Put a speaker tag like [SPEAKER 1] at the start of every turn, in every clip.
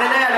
[SPEAKER 1] Amen.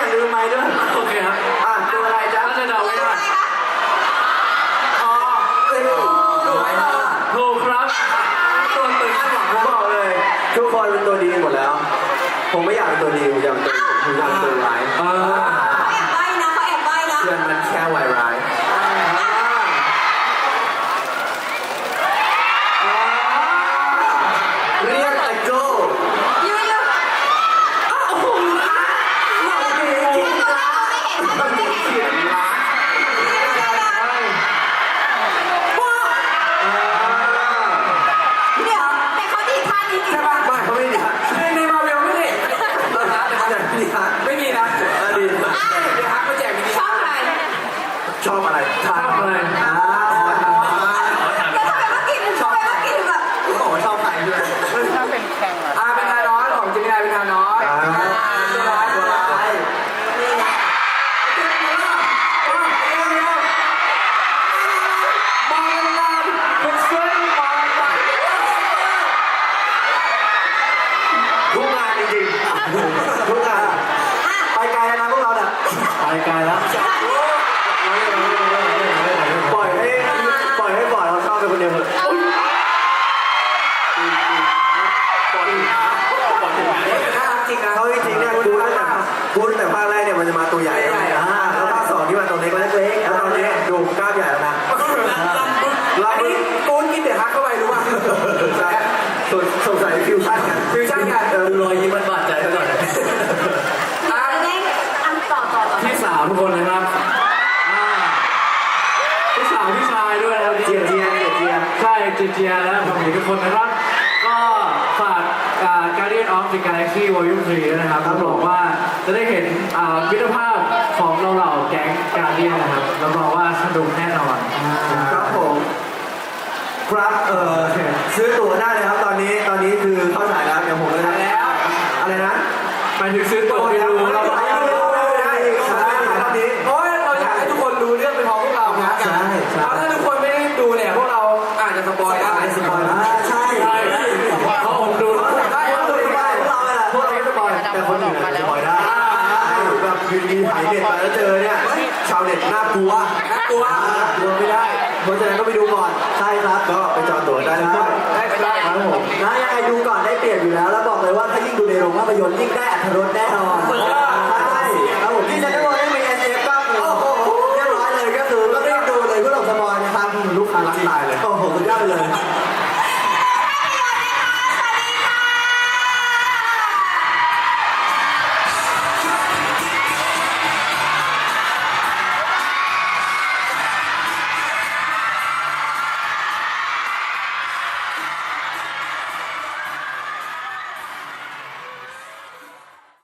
[SPEAKER 1] อ
[SPEAKER 2] ด
[SPEAKER 3] กันแล้
[SPEAKER 2] วอย่า
[SPEAKER 1] ลืมไม้
[SPEAKER 2] ด้วย
[SPEAKER 4] โอเคครับ
[SPEAKER 2] อะตัวอะไรจ๊ะ
[SPEAKER 4] น่าจะเดาไม่ได้
[SPEAKER 2] อ๋อเอ้ยตัวอะไรล่ะ
[SPEAKER 4] ถูกครับ
[SPEAKER 2] ตัวตึงข้างหลังผมบอกเลย ทุกคนเป็นตัวดีหมดแล้ว ผมไม่อยากเป็นตัวดีผมอยากเป็นตัวผมอยากเป็นตัว จริงๆทุกงานไปไกลแล้วนะพวกเราเนี่ย
[SPEAKER 4] ไปไกลแล้ว
[SPEAKER 2] ปล่อยให้ปล่อยให้บอดเราชอบไปคนเดียวเถอะปล่อย
[SPEAKER 3] น่ารักจริงนะ
[SPEAKER 2] เขาจริงๆเนี่ยดูตั้งแต่พูดตั้งแต่ภาคแรกเนี่ยมันจะมาตัวใหญ่แล้วอ่าแล้วภาคสองที่มาตัวเล็กเล็กๆแล้วตอนนี้ดูกล้ามใหญ่แล้วนะ
[SPEAKER 3] อันนี้กูนกินเดี๋ยวฮักเข้าไปรู้ป่ะ
[SPEAKER 2] ใช่สงสงสัยฟิวชั่นกัน
[SPEAKER 3] ฟิวชั่นกัน
[SPEAKER 2] เออ รอยยิ้มมันบาดใจไปหน่อย
[SPEAKER 3] อะ
[SPEAKER 1] เล่นอันต่อต่อต่อ
[SPEAKER 4] พี่สาวทุกคนนะครับอ่าพี่สาวพี่ชายด้วยนะครับ
[SPEAKER 2] เจียเจียเจียเจีย
[SPEAKER 4] ใช่เจเจียและผมทุกคนนะครับ ก็ฝากอ่า Guardian of the Galaxy Volume 3ด้วยนะครับรับรองว่าจะได้เห็นอ่ามิตรภาพของเราเหล่าแก๊ง Guardian นะครับรับรองว่าสนุกแน่นอน
[SPEAKER 2] ครับผมครับเออซื้อตั๋วได้เลยครับตอนนี้ตอนนี้คือเข้าฉายแล้วเดี๋ยวผมจะได้แล้ว อะไรนะ
[SPEAKER 4] หมายถึงซื้อตั๋วไปดูเรา
[SPEAKER 2] ไปดูได้ใช่ตอนนี้
[SPEAKER 3] เพราะว่าเราอยากให้ทุกคนรู้เรื่องเป็นพร้อมพวกเรานะ
[SPEAKER 2] ใช่ใช่
[SPEAKER 3] แล้วถ้าทุกคนไม่ได้ดูเนี่ยพวกเราอาจจะสปอยได้
[SPEAKER 2] ไอ้สปอยล์อ่าใช่
[SPEAKER 4] ใช่เพราะผมดู
[SPEAKER 2] ได้ครับตัวนี้ได้พวกเราแหละพวกเราไม่สปอยล์แต่คนอื่นอาจจะสปอยล์ได้แบบอยูดีๆถ่ายเน็ตมาแล้วเจอเนี่ยชาวเน็ตน่ากลัว
[SPEAKER 3] น่ากลัว
[SPEAKER 2] อ่ากลัวไม่ได้เพราะฉะนั้นก็ไปดูก่อนใช่ครับก็ไปจองตั๋วได้นะครับ
[SPEAKER 3] ได้ไปได้
[SPEAKER 2] ครับ ผมนะยังไงดูก่อนได้เปรียบอยู่แล้ว แล้วบอกเลยว่าถ้ายิ่งดูในโรงภาพยนตร์ยิ่งได้อรรถรสแน่นอน
[SPEAKER 3] เออ